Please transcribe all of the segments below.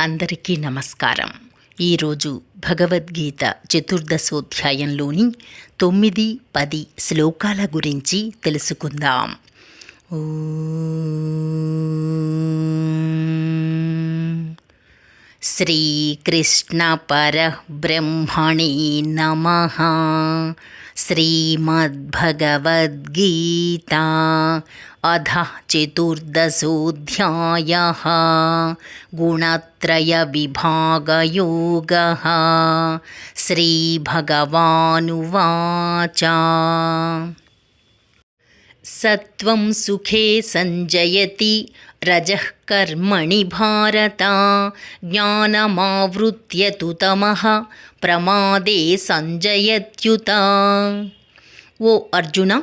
అందరికీ నమస్కారం. ఈరోజు భగవద్గీత చతుర్దశోధ్యాయంలోని తొమ్మిది పది శ్లోకాల గురించి తెలుసుకుందాం. ఓ श्रीकृष्णपरब्रह्मणे नमः। श्रीमद्भगवद्गीता अधः चतुर्दशोऽध्यायः। गुणत्रयविभागयोगः। श्रीभगवानुवाच। సత్వం సుఖే సంజయతి రజః కర్మణి భారత జ్ఞానమావృత్య తు తమః ప్రమాదే సంజయత్యుత. ఓ అర్జున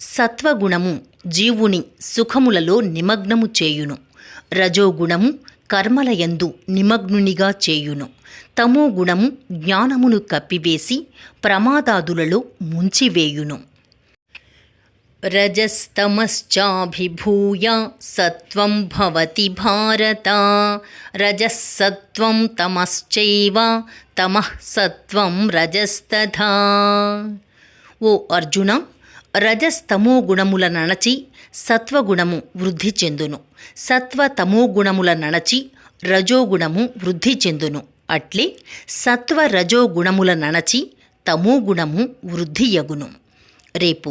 సత్వగుణము జీవుని సుఖములలో నిమగ్నము చేయును. రజోగుణము కర్మలయందు నిమగ్నునిగా చేయును. తమో గుణము జ్ఞానమును కప్పివేసి ప్రమాదాదులలో ముంచివేయును. రజస్తమశ్చాభిభూయ సత్వం భవతి భారత రజస్సత్వం తమశ్చైవ తమః సత్వం రజస్తథా ఓ అర్జున రజస్తమో గుణముల నణచి సత్వగుణము వృద్ధి చెందును సత్వతమో గుణముల నణచి రజోగుణము వృద్ధి చెందును అట్లే సత్వ రజోగుణముల నణచి తమోగుణము వృద్ధియగును రేపు